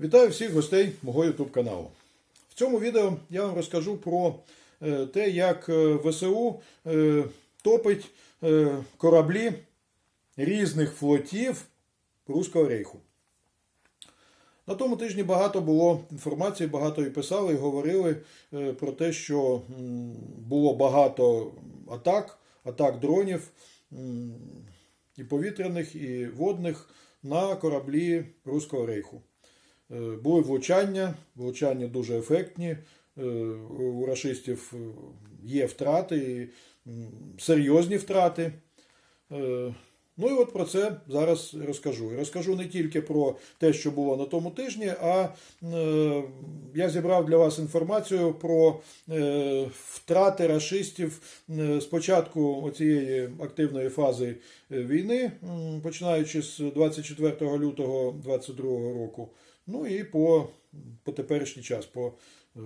Вітаю всіх гостей мого YouTube каналу. В цьому відео я вам розкажу про е, те, як е, ВСУ е, топить кораблі різних флотів Руського рейху. На тому тижні багато було інформації, багато і писали, і говорили про те, що було багато атак, атак дронів і повітряних, і водних на кораблі Руського рейху. Е, Були влучання, влучання дуже ефектні. Е, У рашистів е, є втрати, серйозні втрати. Ну і от про це зараз розкажу. І розкажу не тільки про те, що було на тому тижні, а я зібрав для вас інформацію про втрати рашистів з початку цієї активної фази війни, починаючи з 24 лютого 2022 року. Ну і по, по теперішній час, по, е,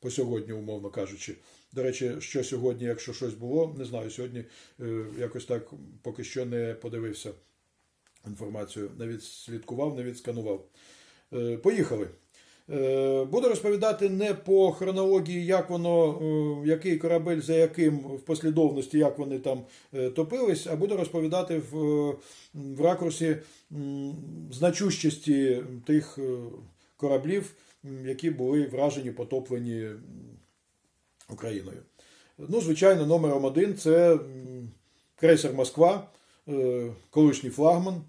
по сьогодні, умовно кажучи. До речі, що сьогодні, якщо щось було, не знаю. Сьогодні е, якось так поки що не подивився інформацію, не відслідкував, не відсканував. Е, Поїхали. Е, Буду розповідати не по хронології, як воно, е, який корабель за яким в послідовності, як вони там е, топились, а буду розповідати в, в ракурсі значущості тих кораблів, які були вражені, потоплені Україною. Ну, звичайно, номером один це крейсер Москва, колишній флагман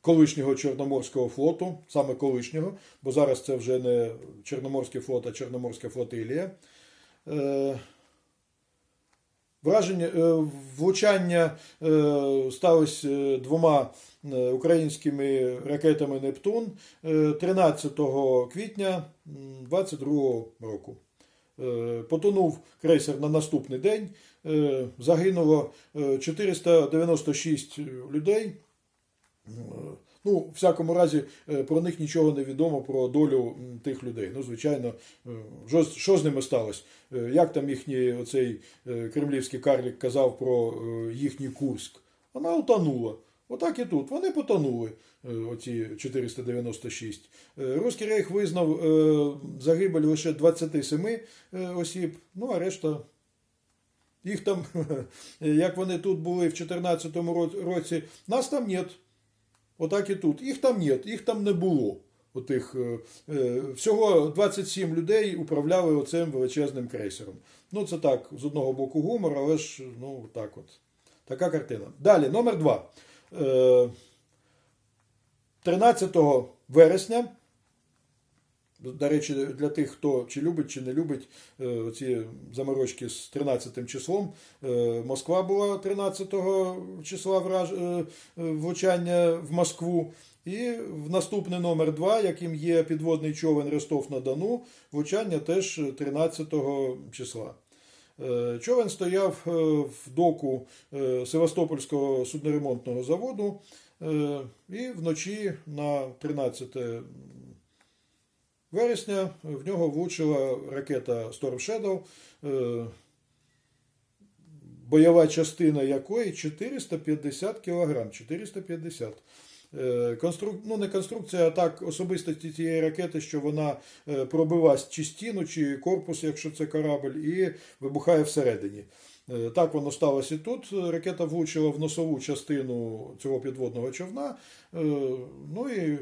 колишнього Чорноморського флоту, саме колишнього, бо зараз це вже не Чорноморський флот, а Чорноморська флотилія. Е, Враження, е, влучання е, сталося е, двома е, українськими ракетами Нептун е, 13 квітня 2022 року. Е, Потонув крейсер на наступний день. Е, Загинуло е, 496 людей. Е, Ну, в всякому разі, е, про них нічого не відомо про долю тих людей. Ну, звичайно, е, що, з- ними сталося? Як там їхній оцей кремлівський карлік казав про їхній Курськ? Вона утонула. Отак і тут. Вони потонули, оці 496. Е, Руський рейх визнав загибель лише 27 е, осіб, ну а решта їх там, як вони тут були в 2014 році, нас там нет. Отак і тут. Їх там нет, їх там не було. Отих, е, е, всього 27 людей управляли оцим величезним крейсером. Ну, це так, з одного боку гумор, але ж, ну, так от. Така картина. Далі, номер два. Е, 13 вересня до речі, для тих, хто чи любить, чи не любить е, ці заморочки з 13 числом. е, Москва була 13 числа е, влучання в Москву. І в наступний номер 2, яким є підводний човен Ростов-на-Дону, влучання теж 13 числа. Човен стояв в доку Севастопольського судноремонтного заводу, і вночі на 13 вересня в нього влучила ракета Storm Shadow, е, бойова частина якої 450 кг. 450 Е, Конструк... Ну, не конструкція, а так особистості цієї ракети, що вона е, пробива чи стіну, чи корпус, якщо це корабль, і вибухає всередині. Е, Так воно сталося і тут. Ракета влучила в носову частину цього підводного човна. Ну і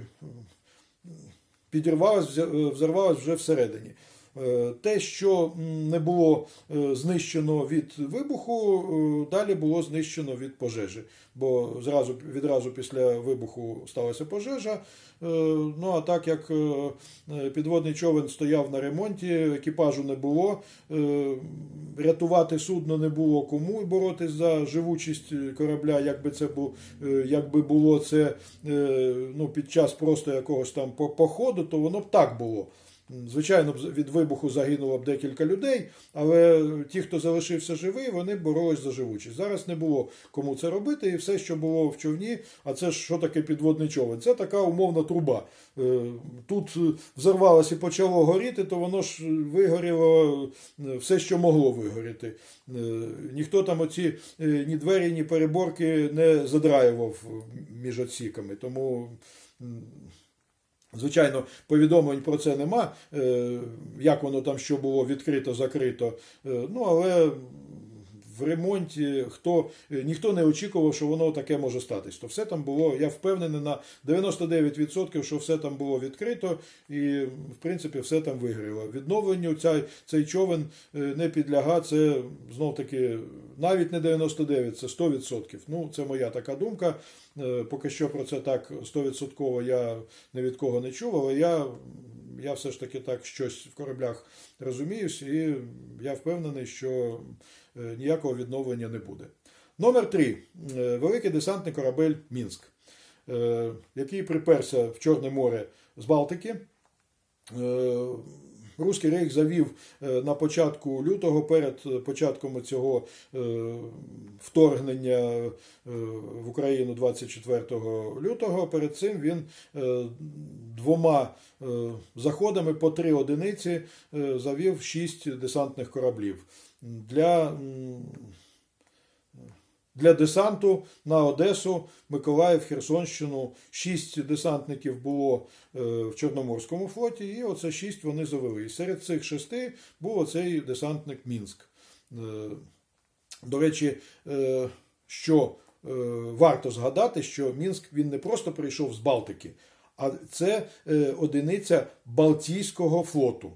підірвалась, взя- взорвалась вже всередині. Е, Те, що не було е, знищено від вибуху, е, далі було знищено від пожежі. Бо зразу, відразу після вибуху сталася пожежа. Ну а так як підводний човен стояв на ремонті, екіпажу не було, рятувати судно не було кому і боротись за живучість корабля, якби це бу- е, якби було це ну, під час просто якогось там походу, то воно б так було. Звичайно, від вибуху загинуло б декілька людей, але ті, хто залишився живий, вони боролись за живучість. Зараз не було кому це робити, і все, що було в човні, а це що таке підводний човен? Це така умовна труба. Е, Тут е, взорвалося і почало горіти, то воно ж вигоріло е, все, що могло вигоріти. Ніхто там оці ні двері, ні переборки не задраював між отсіками. Тому Звичайно, повідомлень про це нема, е, як воно там що було відкрито, закрито. Е, Ну, але в ремонті хто, е, ніхто не очікував, що воно таке може статись. То все там було, я впевнений на 99%, що все там було відкрито і, в принципі, все там вигоріло. Відновленню цей, цей човен не підлягає, це знов таки навіть не 99, це 100%. Ну, це моя така думка. Е, Поки що про це так 100% я ні від кого не чув, але я, я все ж таки так щось в кораблях розуміюсь, і я впевнений, що е, ніякого відновлення не буде. Номер 3. Великий десантний корабель Мінськ, е, який приперся в Чорне море з Балтики. Руський рейх завів е, на початку лютого, перед початком цього е, вторгнення е, в Україну 24 лютого. Перед цим він двома заходами по три одиниці завів шість десантних кораблів. Для для десанту на Одесу, Миколаїв, Херсонщину. Шість десантників було е, в Чорноморському флоті, і оце шість вони завели. І серед цих шести був оцей десантник Мінськ. Е, До речі, е, що варто згадати, що Мінськ він не просто прийшов з Балтики, а це одиниця Балтійського флоту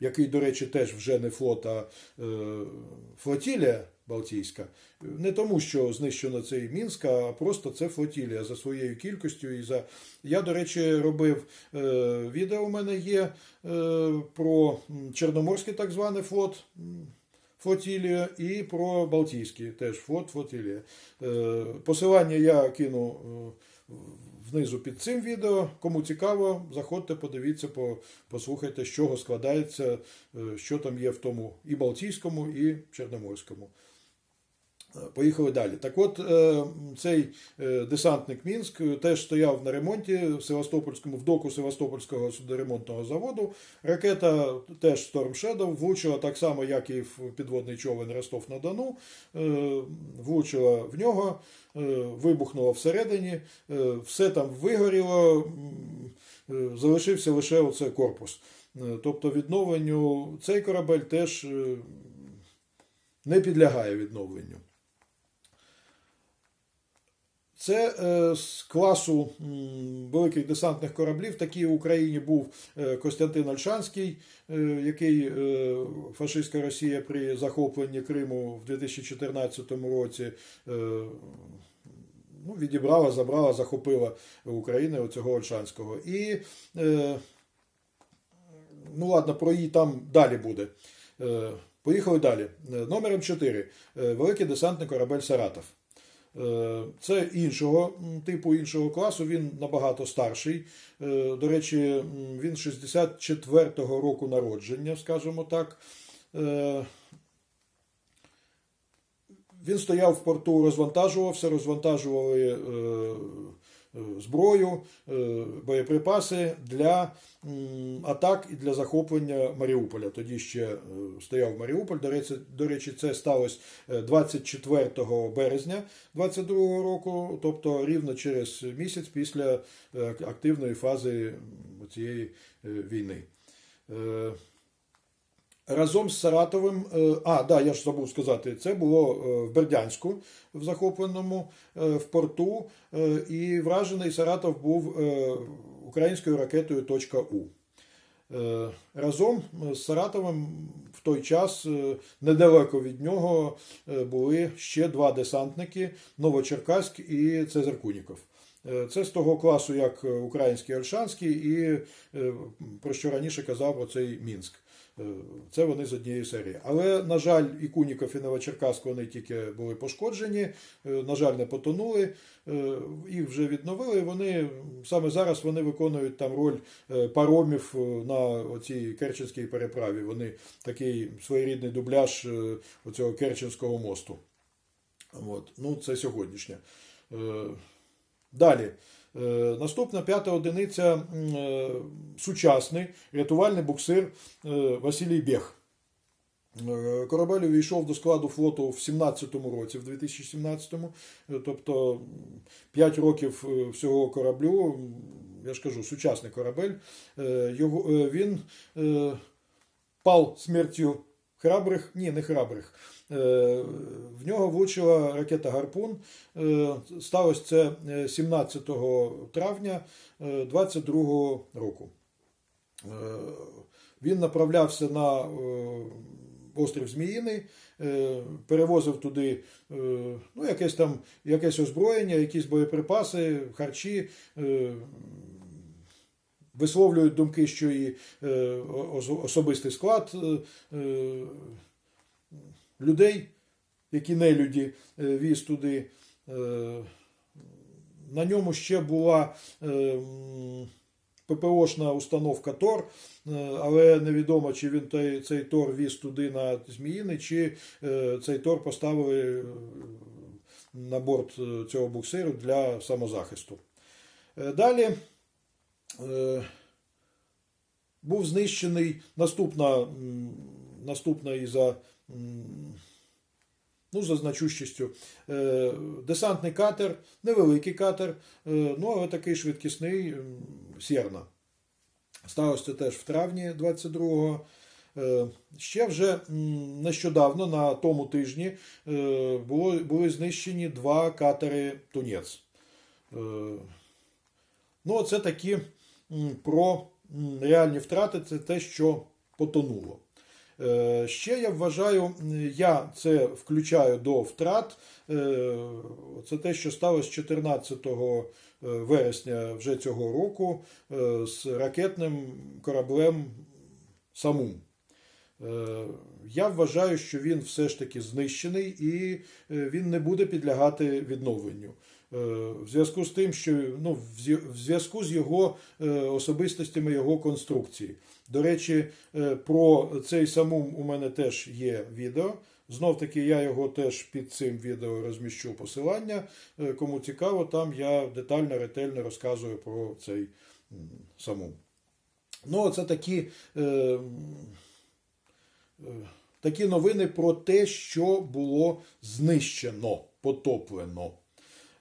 який, до речі, теж вже не флот, а флотілія Балтійська. Не тому, що знищено цей Мінськ, а просто це флотілія за своєю кількістю. І за... Я, до речі, робив е, відео у мене є е, про Чорноморський так званий флот. Флотілія і про Балтійський теж флот флотілія. Е, Посилання я кину е, внизу під цим відео. Кому цікаво, заходьте, подивіться, послухайте, з чого складається, е, що там є в тому і Балтійському, і Чорноморському. Поїхали далі. Так от, е, цей е, десантник Мінськ е, теж стояв на ремонті в Севастопольському, в доку Севастопольського судоремонтного заводу. Ракета теж Storm Shadow влучила так само, як і в підводний човен Ростов-на-Дону. Влучила в нього, вибухнула всередині, все там вигоріло, залишився лише оце корпус. Тобто відновленню цей корабель теж не підлягає відновленню. Це е, з класу великих десантних кораблів. Такий в Україні був е, Костянтин Ольшанський, е, який фашистська Росія при захопленні Криму в 2014 році ну, відібрала, забрала, захопила Україну оцього Ольшанського. І ну ладно, про її там далі буде. Поїхали далі. Номером 4. Великий десантний корабель Саратов. Е, Це іншого типу, іншого класу, він набагато старший. Е, До речі, він 64-го року народження, скажімо так. Е, Він стояв в порту, розвантажувався, розвантажували зброю, е, боєприпаси для атак і для захоплення Маріуполя. Тоді ще е, стояв Маріуполь. До речі, це сталося е, 24 березня 22 року, тобто рівно через місяць після е, активної фази цієї війни. Разом з Саратовим, е, а, да, я ж забув сказати, це було е, в Бердянську, в захопленому е, в порту, і вражений Саратов був українською ракетою «У». Е, Разом з Саратовим в той час недалеко від нього були ще два десантники Новочеркаськ і Цезар Куніков. Е, Це з того класу, як український Ольшанський, і е, про що раніше казав оцей Мінськ. Е, Це вони з однієї серії. Але, на жаль, і Куніков, і Новочеркаськ вони тільки були пошкоджені, е, на жаль, не потонули. Е, Їх вже відновили. Вони саме зараз вони виконують там роль е, паромів е, на цій Керченській переправі. Вони такий своєрідний дубляж е, оцього Керченського мосту. От. Ну, це сьогоднішнє. Далі. Е, Наступна п'ята одиниця е, сучасний рятувальний буксир е, Василій Бєх. Корабель увійшов до складу флоту в 17-му році, в 2017-му, Е, тобто 5 років всього кораблю. Я ж кажу, сучасний корабель. Його, він пал смертю храбрих, ні, не храбрих. Е, В нього влучила ракета Гарпун. Е, Сталося це е, 17 травня 22 року. Е, Він направлявся на е, острів Зміїний, е, перевозив туди е, ну, якесь там якесь озброєння, якісь боєприпаси, харчі. Висловлюють думки, що і е, особистий склад е, е, людей, які нелюді е, віз туди. На ньому ще була ППОшна установка Тор, але невідомо, чи він цей Тор віз туди на Зміїни, чи цей Тор поставили на борт цього буксиру для самозахисту. Далі був знищений наступна, наступна і за, ну, за значущістю е, десантний катер, невеликий катер, е, ну але такий швидкісний Сєрна. Сталося це теж в травні 22-го. Е, Ще вже нещодавно, на тому тижні, е, було, були знищені два катери Тунець. Е, Ну, це такі про реальні втрати, це те, що потонуло. Е, Ще я вважаю, я це включаю до втрат. Е, Це те, що сталося 14 вересня вже цього року е, з ракетним кораблем Самум. Е, Я вважаю, що він все ж таки знищений і е, він не буде підлягати відновленню. Е, В зв'язку з тим, що ну, в зв'язку з його е, особистостями його конструкції. До речі, е, про цей самум у мене теж є відео. Знов таки, я його теж під цим відео розміщу посилання. Кому цікаво, там я детально, ретельно розказую про цей самум. Ну, це такі. Е, такі новини про те, що було знищено, потоплено.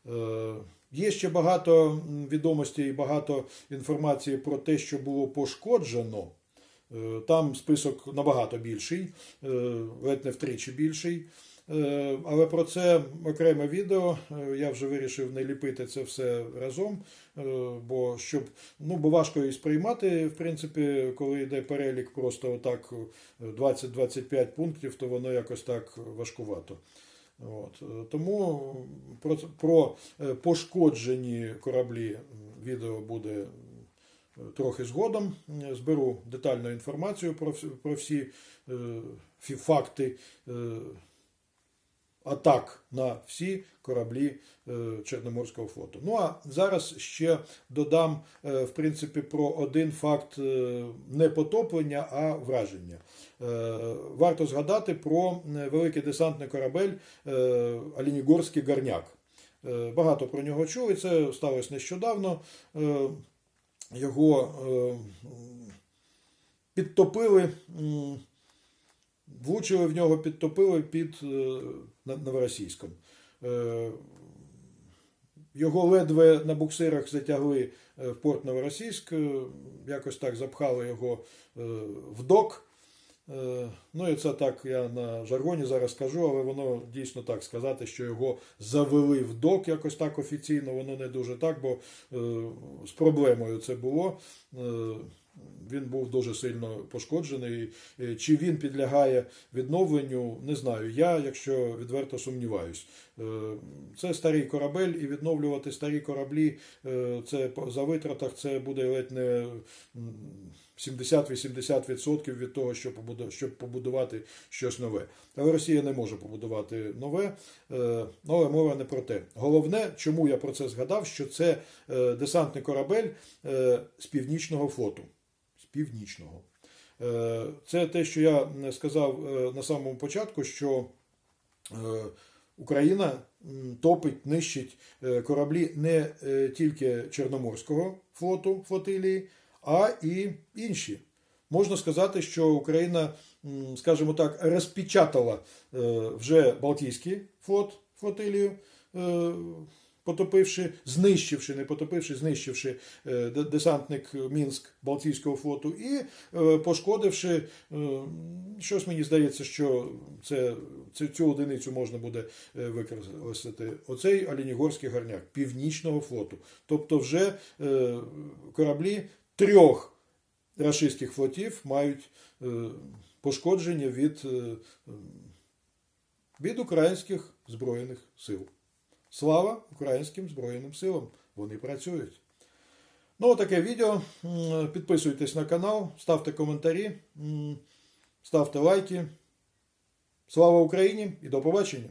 Е, Є ще багато відомостей і багато інформації про те, що було пошкоджено. Е, Там список набагато більший, е, ледь не втричі більший. Але про це окреме відео. Я вже вирішив не ліпити це все разом, бо щоб ну, бо важко і сприймати, в принципі, коли йде перелік просто отак е, 20-25 пунктів, то воно якось так важкувато. От. Тому про, про е, пошкоджені кораблі відео буде трохи згодом. Е, Зберу детальну інформацію про, всі, про всі е, факти атак на всі кораблі е, Чорноморського флоту. Ну а зараз ще додам, е, в принципі, про один факт е, не потоплення, а враження. Варто згадати про великий десантний корабель Алінігорський Гарняк. Багато про нього чули. Це сталося нещодавно. Його підтопили, влучили в нього, підтопили під е, Новоросійськом. Е, Його ледве на буксирах затягли е, в порт Новоросійськ, якось так запхали його в док. Ну і це так я на жаргоні зараз скажу, але воно дійсно так сказати, що його завели в док якось так офіційно, воно не дуже так, бо з проблемою це було. Він був дуже сильно пошкоджений. Е, Чи він підлягає відновленню, не знаю. Я, якщо відверто сумніваюсь. Е, Це старий корабель, і відновлювати старі кораблі е, це за витратах це буде ледь не 70-80% від того, щоб побудувати, щось нове. Але Росія не може побудувати нове, але мова не про те. Головне, чому я про це згадав, що це десантний корабель з північного флоту. Північного. Е, Це те, що я сказав е, на самому початку, що е, Україна топить, нищить кораблі не тільки Чорноморського флоту, флотилії, а і інші. можна сказати, що Україна, скажімо так, розпечатала вже Балтійський флот, флотилію, потопивши, знищивши, не потопивши, знищивши е, десантник Мінськ Балтійського флоту і е, пошкодивши, е, щось мені здається, що це, цю, цю одиницю можна буде використати. Оцей Оленігорський гарняк Північного флоту. Тобто вже кораблі трьох рашистських флотів мають пошкодження від, від українських Збройних сил. Слава українським Збройним силам! Вони працюють. Ну, таке відео. Підписуйтесь на канал, ставте коментарі, ставте лайки. Слава Україні і до побачення!